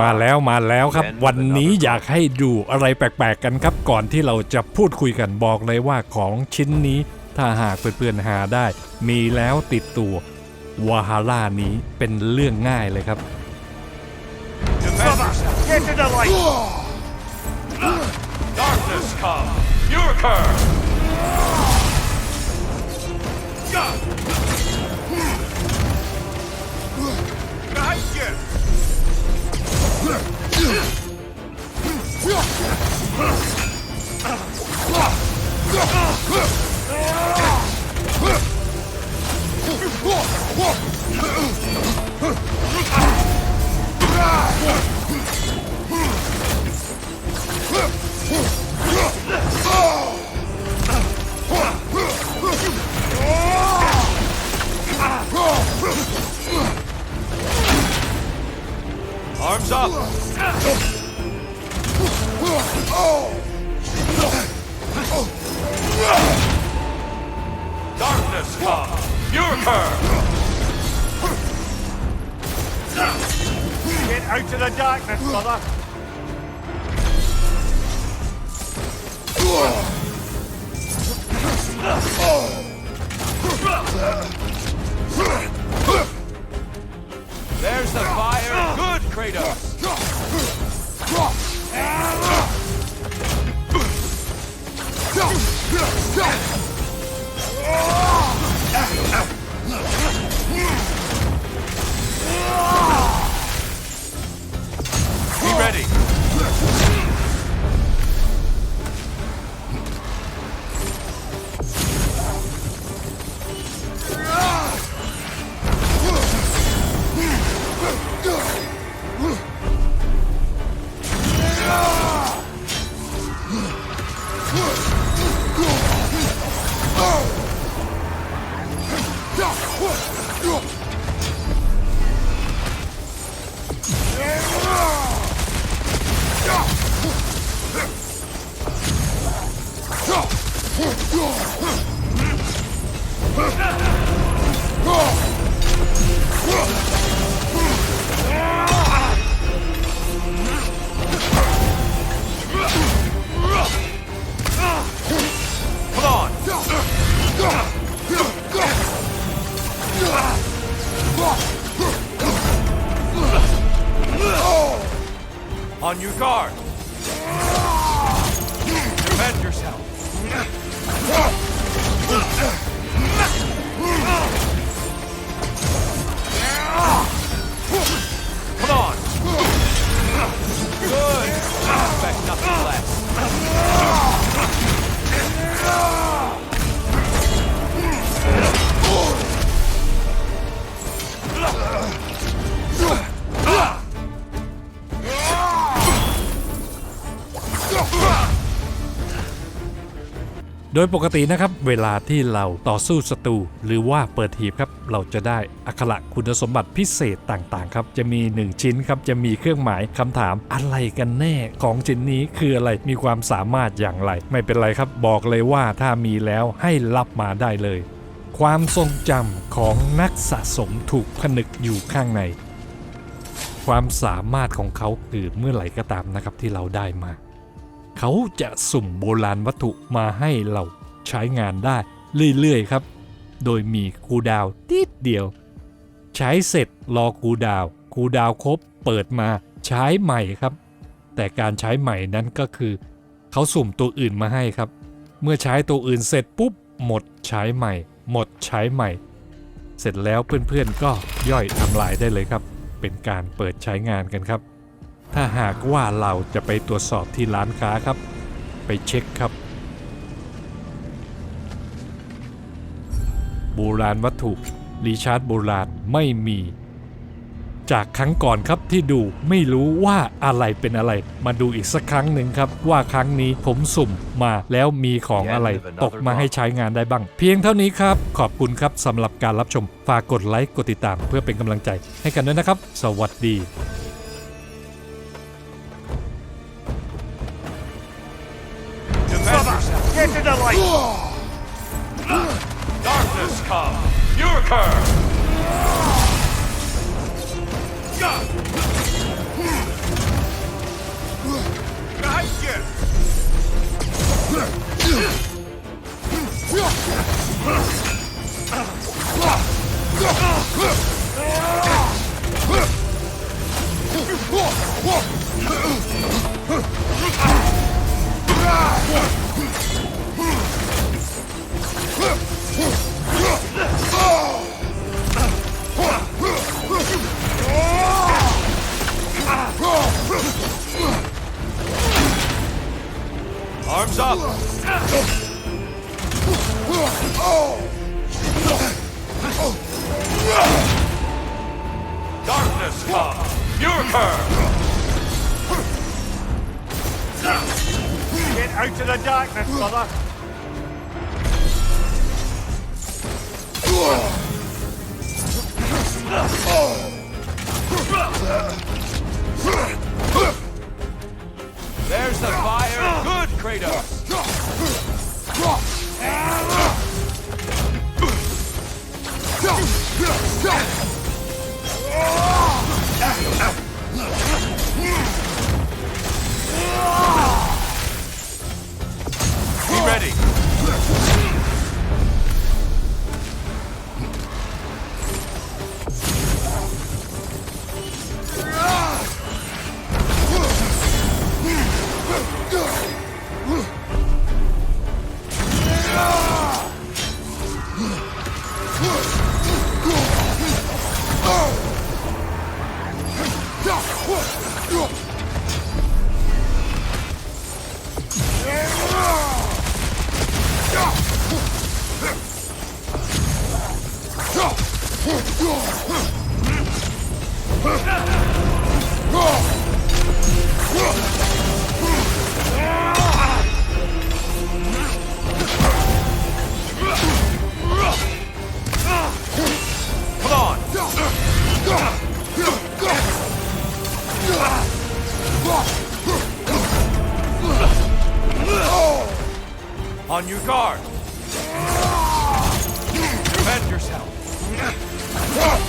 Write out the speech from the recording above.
มาแล้วมาแล้วครับ วันนี้อยากให้ดูอะไรแปลกๆกันครับ ก่อนที่เราจะพูดคุยกันบอกเลยว่าของชิ้นนี้ ถ้าหากเพื่อนๆหาได้ มีแล้วติดตัววาฮาร่านี้เป็นเรื่องง่ายเลยครับ Get to the light! Darkness come! You occur! Gotcha! Arms up! Darkness come! You occur! Get out of the darkness, brother! There's the fire! Good, Kratos! On your guard! Defend yourself! Ugh! โดยปกตินะครับเวลาที่เราต่อสู้ศัตรูหรือว่าเปิดหีบครับเราจะได้อักขระคุณสมบัติพิเศษต่างๆครับจะมี 1 ชิ้นครับจะมีเครื่องหมายคำถามอะไรกันแน่ของชิ้นนี้คืออะไรมีความสามารถอย่างไร ไม่เป็นไรครับบอกเลยว่าถ้ามีแล้วให้รับมาได้เลย ความทรงจำของนักสะสมถูกผนึกอยู่ข้างใน ความสามารถของเขาคือเมื่อไหร่ก็ตามนะครับที่เราได้มา เขาจะสุ่มโบราณวัตถุมาให้เราใช้งานได้เรื่อยๆครับ โดยมีคูดาวติดเดียว ใช้เสร็จรอคูดาวคูดาวครบเปิดมาใช้ใหม่ครับ แต่การใช้ใหม่นั้นก็คือ เขาสุ่มตัวอื่นมาให้ครับ เมื่อใช้ตัวอื่นเสร็จปุ๊บ หมดใช้ใหม่ หมดใช้ใหม่ เสร็จแล้วเพื่อนๆก็ย่อยทำลายได้เลยครับ เป็นการเปิดใช้งานกันครับ ถ้าหากว่าเราจะไปตรวจสอบที่ร้านค้าครับ ไปเช็คครับ โบราณวัตถุรีชาร์ดโบราณไม่มี จากครั้งก่อนครับที่ดูไม่รู้ว่าอะไรเป็นอะไร มาดูอีกสักครั้งหนึ่งครับ ว่าครั้งนี้ผมสุ่มมาแล้วมีของอะไรตกมาให้ใช้งานได้บ้าง เพียงเท่านี้ครับ ขอบคุณครับสำหรับการรับชม ฝากกดไลค์กดติดตามเพื่อเป็นกำลังใจให้กันด้วยนะครับ สวัสดี back to the light! Darkness come! Your curve! Gotcha! Arms up! Darkness come! Fury Get out of the darkness, brother. There's Kratos! On your guard! Defend yourself!